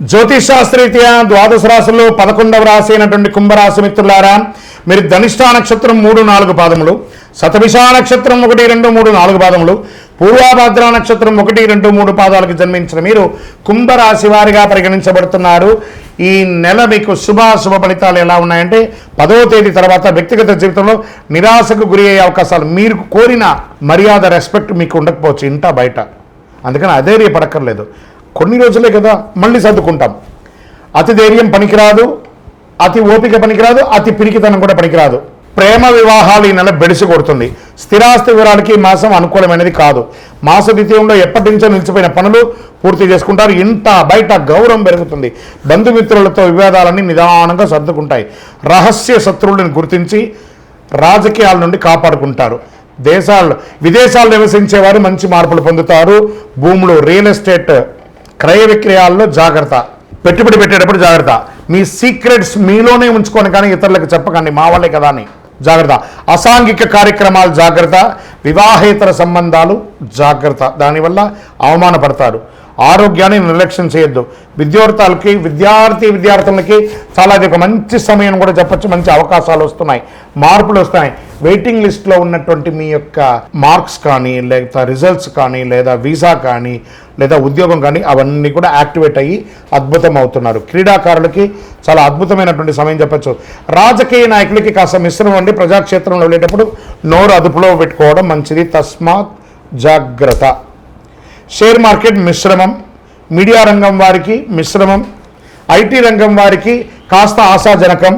జ్యోతిషాస్త్రీత్యా ద్వాదశ రాశుల్లో పదకొండవ రాశి అయినటువంటి కుంభరాశి మిత్రులారా మీరు ధనిష్టా నక్షత్రం మూడు నాలుగు పాదములు శతభిషా నక్షత్రం ఒకటి రెండు మూడు నాలుగు పాదములు పూర్వాభద్ర నక్షత్రం ఒకటి రెండు మూడు పాదాలకు జన్మించిన మీరు కుంభరాశి వారిగా పరిగణించబడుతున్నారు. ఈ నెల మీకు శుభాశుభ శుభ ఫలితాలు ఎలా ఉన్నాయంటే పదవ తేదీ తర్వాత వ్యక్తిగత జీవితంలో నిరాశకు గురి అయ్యే అవకాశాలు మీరు కోరిన మర్యాద రెస్పెక్ట్ మీకు ఉండకపోవచ్చు ఇంట బయట. అందుకని అధైర్యపడక్కర్లేదు. కొన్ని రోజులే కదా మళ్ళీ సర్దుకుంటాం. అతి ధైర్యం పనికిరాదు అతి ఓపిక పనికిరాదు అతి పిరికితనం కూడా పనికిరాదు. ప్రేమ వివాహాలు ఈ నెల బెడిసి కొడుతుంది. స్థిరాస్తి వివరాలకి ఈ మాసం అనుకూలమైనది కాదు. మాస ద్వితీయంలో ఎప్పటి నుంచో నిలిచిపోయిన పనులు పూర్తి చేసుకుంటారు. ఇంత బయట గౌరవం పెరుగుతుంది. బంధుమిత్రులతో వివాదాలన్నీ నిదానంగా సర్దుకుంటాయి. రహస్య శత్రువులను గుర్తించి రాజకీయాల నుండి కాపాడుకుంటారు. దేశాల్లో విదేశాల్లో నివసించేవారు మంచి మార్పులు పొందుతారు. భూములు రియల్ ఎస్టేట్ క్రయ విక్రయాల్లో జాగ్రత్త. పెట్టుబడి పెట్టేటప్పుడు జాగ్రత్త. మీ సీక్రెట్స్ మీలోనే ఉంచుకొని కానీ ఇతరులకు చెప్పకండి మా వాళ్ళే కదా అని. జాగ్రత్త. అసాంఘిక కార్యక్రమాలు జాగ్రత్త. వివాహేతర సంబంధాలు జాగ్రత్త. దానివల్ల అవమానపడతారు. ఆరోగ్యాన్ని నిర్లక్ష్యం చేయొద్దు. విద్యార్థులకి విద్యార్థి విద్యార్థులకి చాలా అది ఒక మంచి సమయం కూడా చెప్పచ్చు. మంచి అవకాశాలు వస్తున్నాయి. మార్పులు వస్తున్నాయి. వెయిటింగ్ లిస్ట్లో ఉన్నటువంటి మీ యొక్క మార్క్స్ కానీ లేదా రిజల్ట్స్ కానీ లేదా వీసా కానీ లేదా ఉద్యోగం కానీ అవన్నీ కూడా యాక్టివేట్ అయ్యి అద్భుతం అవుతున్నారు క్రీడాకారులకి చాలా అద్భుతమైనటువంటి సమయం చెప్పొచ్చు. రాజకీయ నాయకులకి కాస్త మిశ్రమం అండి. ప్రజాక్షేత్రంలో వెళ్ళేటప్పుడు నోరు అదుపులో పెట్టుకోవడం మంచిది. తస్మాత్ జాగ్రత్త. షేర్ మార్కెట్ మిశ్రమం మీడియా రంగం వారికి మిశ్రమం ఐటీ రంగం వారికి కాస్త ఆశాజనకం